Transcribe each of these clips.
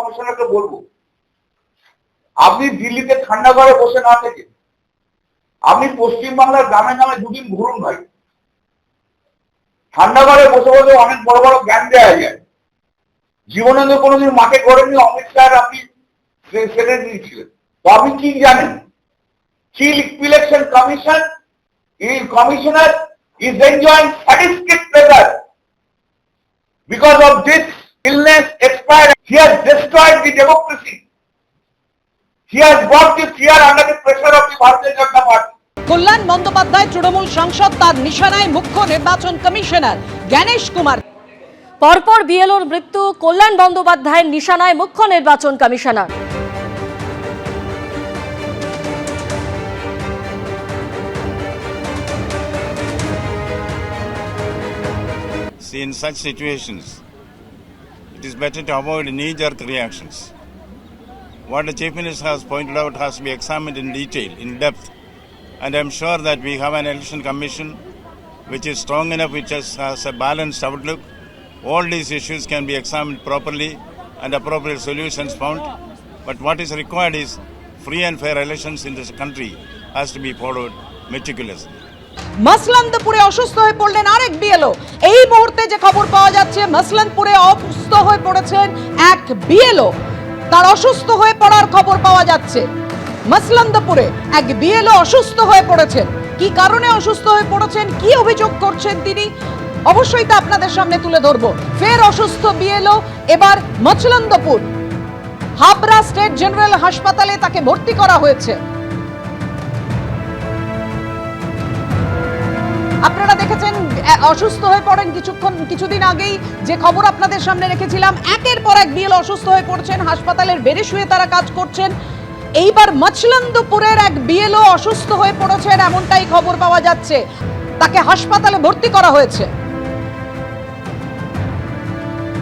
কমিশনারকে বলব, আপনি দিল্লিতে ঠান্ডা ঘরে বসে না থেকে, আপনি পশ্চিমবাংলার গ্রামে গ্রামে দুদিন ঘুরুন ভাই। ঠান্ডা ঘরে বসে বসে অনেক বড় বড় জ্ঞান দেওয়া যায়। জীবনে তো কোনোদিন মাকে করেননি, অমিত শাহ আপনি সেক্রেটারি ছিলেন তো আপনি কি জানেন? Chief election commission is enjoying satisfied pleasure because of this illness expired. He has destroyed the democracy. He has brought the fear under the pressure of the Bharatiya Janata Party. Kalyan Bandyopadhyay Trinamool সাংসদ তার নিশানায় মুখ্য নির্বাচন commissioner Gyanesh Kumar পরপর বিএলওর মৃত্যু কল্যাণ বন্দ্যোপাধ্যায়ের নিশানায় মুখ্য নির্বাচন commissioner See, in such situations, it is better to avoid knee-jerk reactions. What the Chief Minister has pointed out has to be examined in detail, in depth, and I'm sure that we have an election commission which is strong enough, which has, has a balanced outlook. All these issues can be examined properly and appropriate solutions found. But what is required is free and fair elections in this country has to be followed meticulously. মাসলান্দপুরে অসুস্থ হয়ে পড়লেন আরেক BLO. এই মুহূর্তে যে খবর পাওয়া যাচ্ছে মাসলানপুরে অসুস্থ হয়ে পড়েছেন এক বিএলও। তার অসুস্থ হয়ে পড়ার খবর পাওয়া যাচ্ছে। মাসলান্দপুরে এক বিএলও অসুস্থ হয়ে পড়েছেন। কি কারণে অসুস্থ হয়ে পড়েছেন, কি অভিযোগ করছেন তিনি, অবশ্যই তা আপনাদের সামনে তুলে ধরবো। ফের অসুস্থ বিএলও, এবার মচলন্দপুর হাবড়া স্টেট জেনারেল হাসপাতালে তাকে ভর্তি করা হয়েছে। অসুস্থ হয়ে পড়েন কিছুক্ষণ, কিছুদিন আগেই যে খবর আপনাদের সামনে রেখেছিলাম, একের পর এক বিএল অসুস্থ হয়ে পড়ছেন, হাসপাতালের বেডে শুয়ে তারা কাজ করছেন। এইবার মছলন্দপুরের এক বিএলও অসুস্থ হয়ে পড়েছেন, এমনটাই খবর পাওয়া যাচ্ছে। তাকে হাসপাতালে ভর্তি করা হয়েছে।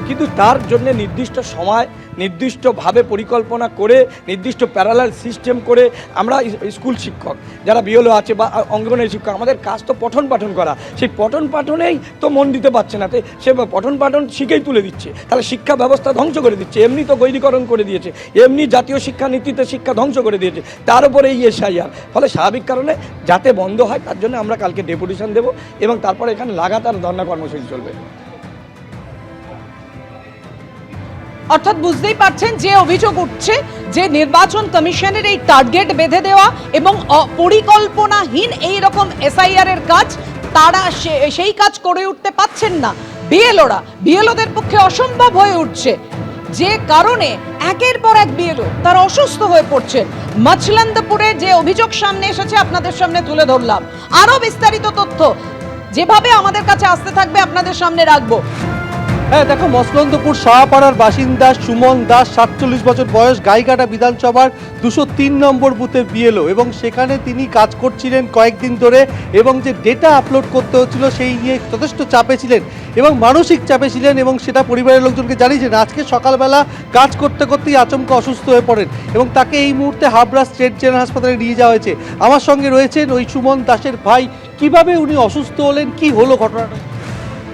কিন্তু তার জন্য নির্দিষ্ট সময়, নির্দিষ্টভাবে পরিকল্পনা করে, নির্দিষ্ট প্যারালাল সিস্টেম করে আমরা স্কুল শিক্ষক, যারা বিওলো আছে বা অঙ্গনের শিক্ষক, আমাদের কাজ তো পঠন পাঠন করা। সেই পঠন পাঠনেই তো মন দিতে পারছে না। সে পঠন পাঠন শিখেই তুলে দিচ্ছে। তাহলে শিক্ষা ব্যবস্থা ধ্বংস করে দিচ্ছে। এমনি তো গৈরীকরণ করে দিয়েছে। এমনি জাতীয় শিক্ষা নীতিতে শিক্ষা ধ্বংস করে দিয়েছে। তার উপরে এই এসআইআর। ফলে স্বাভাবিক কারণে যাতে বন্ধ হয়, তার জন্য আমরা কালকে ডেপুটেশন দেবো এবং তারপরে এখানে লাগাতার ধর্ণা কর্মসূচি চলবে। অর্থাৎ বুঝতেই পারছেন যে অভিযোগ উঠছে যে নির্বাচন কমিশনের এই টার্গেট বেঁধে দেওয়া এবং পরিকল্পনাহীন এই রকম এসআইআর এর কাজ, তারা সেই কাজ করে উঠতে পাচ্ছেন না। বিএলওরা বিএলওদের পক্ষে অসম্ভব হয়ে উঠছে। যে কারণে একের পর এক বিএলও তারা অসুস্থ হয়ে পড়ছেন মচলন্দপুরে যে অভিযোগ সামনে এসেছে আপনাদের সামনে তুলে ধরলাম। আরও বিস্তারিত তথ্য যেভাবে আমাদের কাছে আসতে থাকবে আপনাদের সামনে রাখব। হ্যাঁ দেখো মসলন্দপুর শাহপাড়ার বাসিন্দা সুমন দাস, সাতচল্লিশ বছর বয়স, গাইঘাটা বিধানসভার দুশো তিন নম্বর বুথে বিএলও। এবং সেখানে তিনি কাজ করছিলেন কয়েকদিন ধরে এবং যে ডেটা আপলোড করতে হচ্ছিল সেই নিয়ে যথেষ্ট চাপে ছিলেন এবং মানসিক চাপে ছিলেন এবং সেটা পরিবারের লোকজনকে জানিয়েছেন আজকে সকালবেলা কাজ করতে করতেই আচমকা অসুস্থ হয়ে পড়েন এবং তাকে এই মুহূর্তে হাবড়া স্টেট জেনারেল হাসপাতালে নিয়ে যাওয়া হয়েছে। আমার সঙ্গে রয়েছেন ওই সুমন দাসের ভাই। কীভাবে উনি অসুস্থ হলেন? কি হলো ঘটনাটা?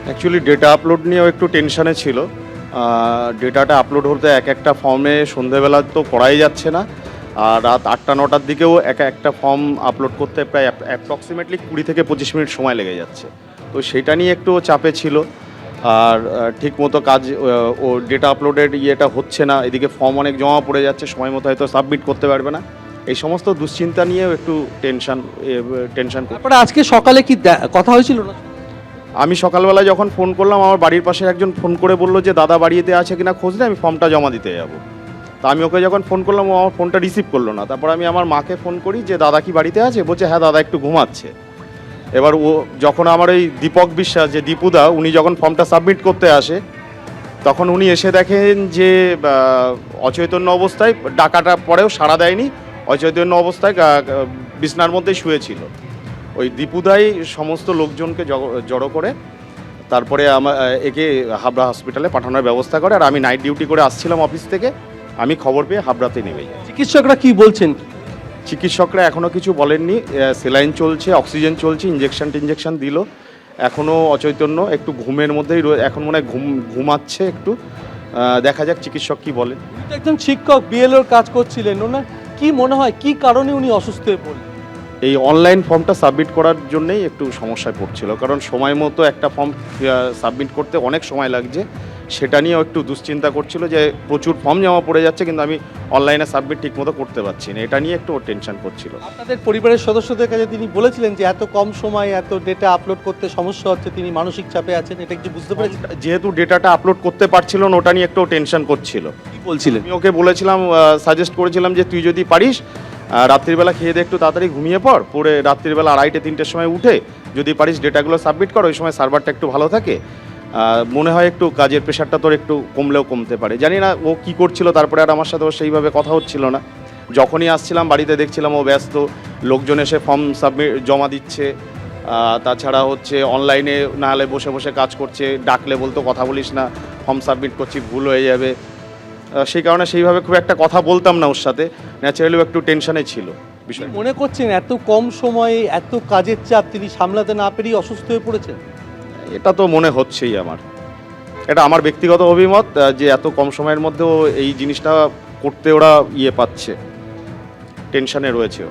অ্যাকচুয়ালি ডেটা আপলোড নিয়েও একটু টেনশানে ছিল। ডেটাটা আপলোড হতে এক একটা ফর্মে সন্ধেবেলা তো পড়াই যাচ্ছে না। আর রাত আটটা, নটার দিকেও এক একটা ফর্ম আপলোড করতে প্রায় অ্যাপ্রক্সিমেটলি কুড়ি থেকে পঁচিশ মিনিট সময় লেগে যাচ্ছে। তো সেটা নিয়ে একটু চাপে ছিল। আর ঠিক মতো কাজ ও ডেটা আপলোডের ইয়েটা হচ্ছে না। এদিকে ফর্ম অনেক জমা পড়ে যাচ্ছে, সময় মতো হয়তো সাবমিট করতে পারবে না। এই সমস্ত দুশ্চিন্তা নিয়েও একটু টেনশন টেনশন আজকে সকালে কি কথা হয়েছিল না? আমি সকালবেলা যখন ফোন করলাম, আমার বাড়ির পাশে একজন ফোন করে বলল যে, দাদা বাড়িতে আছে কিনা খোঁজ নেই, আমি ফর্মটা জমা দিতে যাব। তা আমি ওকে যখন ফোন করলাম, ও আমার ফোনটা রিসিভ করল না। তারপর আমি আমার মাকে ফোন করি যে, দাদা কি বাড়িতে আছে? বলছে হ্যাঁ দাদা একটু ঘুমাচ্ছে। এবার ও যখন আমার ওই দীপক বিশ্বাস, যে দীপুদা উনি যখন ফর্মটা সাবমিট করতে আসে, তখন উনি এসে দেখেন যে অচৈতন্য অবস্থায় ডাকাটা পরেও সাড়া দেয়নি। অচৈতন্য অবস্থায় বিছনার মধ্যেই শুয়েছিল। ওই দীপুদাই সমস্ত লোকজনকে জড়ো করে তারপরে আমার একে হাবড়া হসপিটালে পাঠানোর ব্যবস্থা করে আর আমি নাইট ডিউটি করে আসছিলাম অফিস থেকে আমি খবর পেয়ে হাবড়াতে নেমে যাই। চিকিৎসকরা কি বলছেন? চিকিৎসকরা এখনও কিছু বলেননি সেলাইন চলছে অক্সিজেন চলছে ইঞ্জেকশন টিঞ্জেকশন দিল এখনও অচৈতন্য একটু ঘুমের মধ্যেই এখন মনে হয় ঘুম ঘুমাচ্ছে একটু দেখা যাক চিকিৎসক কি বলেন। একজন শিক্ষক বিএলওর কাজ করছিলেন ওনার কি মনে হয় কি কারণে উনি অসুস্থ হয়ে পড়লেন? এই অনলাইন ফর্মটা সাবমিট করার জন্যই একটু সমস্যায় পড়ছিল। কারণ সময় মতো একটা ফর্ম সাবমিট করতে অনেক সময় লাগছে। সেটা নিয়েও একটু দুশ্চিন্তা করছিল যে প্রচুর ফর্ম জমা পড়ে যাচ্ছে কিন্তু আমি অনলাইনে সাবমিট ঠিকমতো করতে পারছি না। এটা নিয়ে একটু টেনশন করছিল। আপনাদের পরিবারের সদস্যদের কাছে তিনি বলেছিলেন যে এত কম সময়ে এত ডেটা আপলোড করতে সমস্যা হচ্ছে তিনি মানসিক চাপে আছেন এটা কি বুঝতে পেরেছেন? যেহেতু ডেটাটা আপলোড করতে পারছিল না ওটা নিয়ে একটু টেনশন করছিল। কি বলছিলেন? আমি ওকে বলেছিলাম সাজেস্ট করেছিলাম যে তুই যদি পারিস রাত্রিবেলা খেয়ে দিয়ে একটু তাড়াতাড়ি ঘুমিয়ে পড়। পরে রাত্রিবেলা আড়াইটে, তিনটের সময় উঠে যদি পারিস ডেটাগুলো সাবমিট কর, ওই সময় সার্ভারটা একটু ভালো থাকে। মনে হয় একটু কাজের প্রেশারটা তোর একটু কমলেও কমতে পারে। জানি না ও কি করছিল, তারপরে আর আমার সাথে ও সেইভাবে কথা হচ্ছিল না। যখনই আসছিলাম বাড়িতে দেখছিলাম ও ব্যস্ত, লোকজন এসে ফর্ম সাবমিট জমা দিচ্ছে। তাছাড়া হচ্ছে অনলাইনে না হলে বসে বসে কাজ করছে, ডাকলে বলতো কথা বলিস না ফর্ম সাবমিট করছি, ভুল হয়ে যাবে। সেই কারণে সেইভাবে খুব একটা কথা বলতাম না ওর সাথে। ন্যাচারালি একটু টেনশনে ছিল বিষয় মনে করছেন এত কম সময়ে এত কাজের চাপ তিনি সামলাতে না পেরেই অসুস্থ হয়ে পড়েছেন? এটা তো মনে হচ্ছেই আমার। এটা আমার ব্যক্তিগত অভিমত যে এত কম সময়ের মধ্যেও এই জিনিসটা করতে ওরা ইয়ে পাচ্ছে। টেনশনে রয়েছে।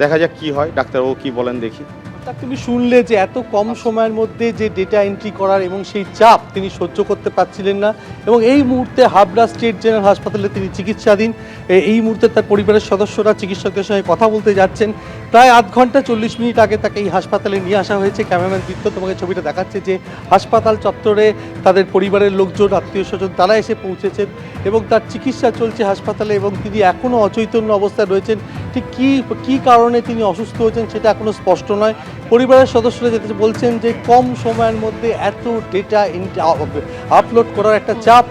দেখা যাক কি হয় ডাক্তারবাবু কি বলেন দেখি। তা তুমি শুনলে যে এত কম সময়ের মধ্যে যে ডেটা এন্ট্রি করার এবং সেই চাপ তিনি সহ্য করতে পারছিলেন না এবং এই মুহূর্তে হাবড়া স্টেট জেনারেল হাসপাতালে তিনি চিকিৎসাধীন। এই মুহূর্তে তার পরিবারের সদস্যরা চিকিৎসকদের সঙ্গে কথা বলতে যাচ্ছেন। প্রায় আধ ঘণ্টা চল্লিশ মিনিট আগে তাকে এই হাসপাতালে নিয়ে আসা হয়েছে। ক্যামেরাম্যান দীপ্ত তোমাকে ছবিটা দেখাচ্ছে যে হাসপাতাল চত্বরে তাদের পরিবারের লোকজন, আত্মীয় স্বজন তারা এসে পৌঁছেছেন এবং তার চিকিৎসা চলছে হাসপাতালে এবং তিনি এখনও অচৈতন্য অবস্থায় রয়েছেন। ঠিক কী কী কারণে তিনি অসুস্থ হয়েছেন সেটা এখনও স্পষ্ট নয়। পরিবারের সদস্যরা যেতে বলছেন যে কম সময়ের মধ্যে এত ডেটা আপলোড করার একটা চাপ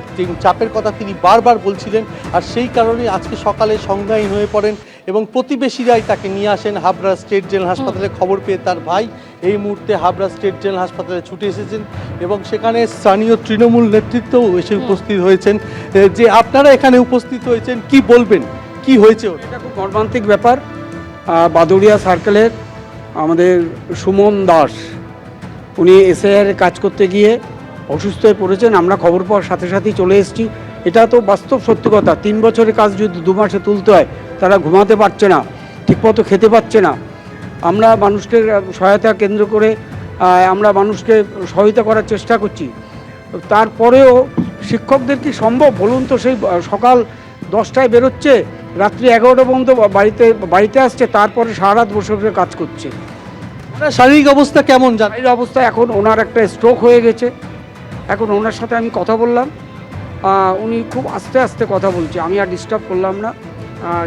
চাপের কথা তিনি বারবার বলছিলেন। আর সেই কারণেই আজকে সকালে সংজ্ঞাহীন হয়ে পড়েন এবং প্রতিবেশীরাই তাকে নিয়ে আসেন হাবড়া স্টেট জেনারেল হাসপাতালে খবর পেয়ে তার ভাই এই মুহূর্তে হাবড়া স্টেট জেনারেল হাসপাতালে ছুটে এসেছেন এবং সেখানে স্থানীয় তৃণমূল নেতৃত্বও এসে উপস্থিত হয়েছেন। যে আপনারা এখানে উপস্থিত হয়েছেন কি বলবেন? কি হয়েছে? এটা খুব মর্মান্তিক ব্যাপার। বাদুড়িয়া সার্কেলের আমাদের সুমন দাস উনি এসআইআর কাজ করতে গিয়ে অসুস্থ হয়ে পড়েছেন। আমরা খবর পাওয়ার সাথে সাথেই চলে এসেছি। এটা তো বাস্তব সত্যি কথা। তিন বছরের কাজ যদি দু মাসে তুলতে হয় তারা ঘুমাতে পারছে না ঠিকমতো খেতে পারছে না। আমরা মানুষকে সহায়তা কেন্দ্র করে আমরা মানুষকে সহায়তা করার চেষ্টা করছি। তারপরেও শিক্ষকদের কি সম্ভব বলুন তো সেই সকাল দশটায় বেরোচ্ছে রাত্রি এগারোটা পর্যন্ত বাড়িতে বাড়িতে আসছে তারপরে সারা রাত বসে বসে কাজ করছে। ওনার শারীরিক অবস্থা কেমন এই অবস্থা এখন ওনার একটা স্ট্রোক হয়ে গেছে। এখন ওনার সাথে আমি কথা বললাম। উনি খুব আস্তে আস্তে কথা বলছে আমি আর ডিস্টার্ব করলাম না।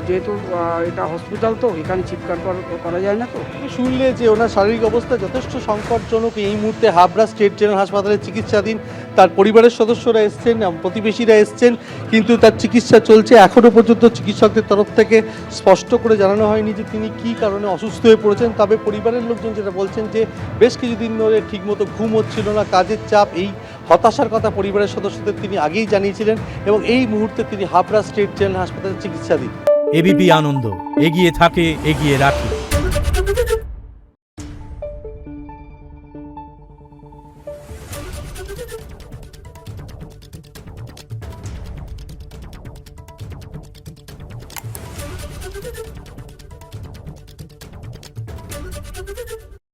যেহেতু এটা হসপিটাল তো, এখানে চিৎকার করা- যায় না তো। শুনলে যে ওনার শারীরিক অবস্থা যথেষ্ট সংকটজনক, এই মুহূর্তে হাবড়া স্টেট জেনারেল হাসপাতালে চিকিৎসাধীন। তার পরিবারের সদস্যরা এসছেন প্রতিবেশীরা এসছেন, কিন্তু তার চিকিৎসা চলছে। এখনও পর্যন্ত চিকিৎসকদের তরফ থেকে স্পষ্ট করে জানানো হয়নি যে তিনি কী কারণে অসুস্থ হয়ে পড়েছেন। তবে পরিবারের লোকজন যেটা বলছেন যে, বেশ কিছুদিন ধরে ঠিকমতো ঘুম হচ্ছিল না, কাজের চাপ, এই হতাশার কথা পরিবারের সদস্যদের তিনি আগেই জানিয়েছিলেন এবং এই মুহূর্তে তিনি হাবড়া স্টেট জেনারেল হাসপাতালে চিকিৎসাধীন। এবিপি আনন্দ, এগিয়ে থাকে, এগিয়ে রাখে।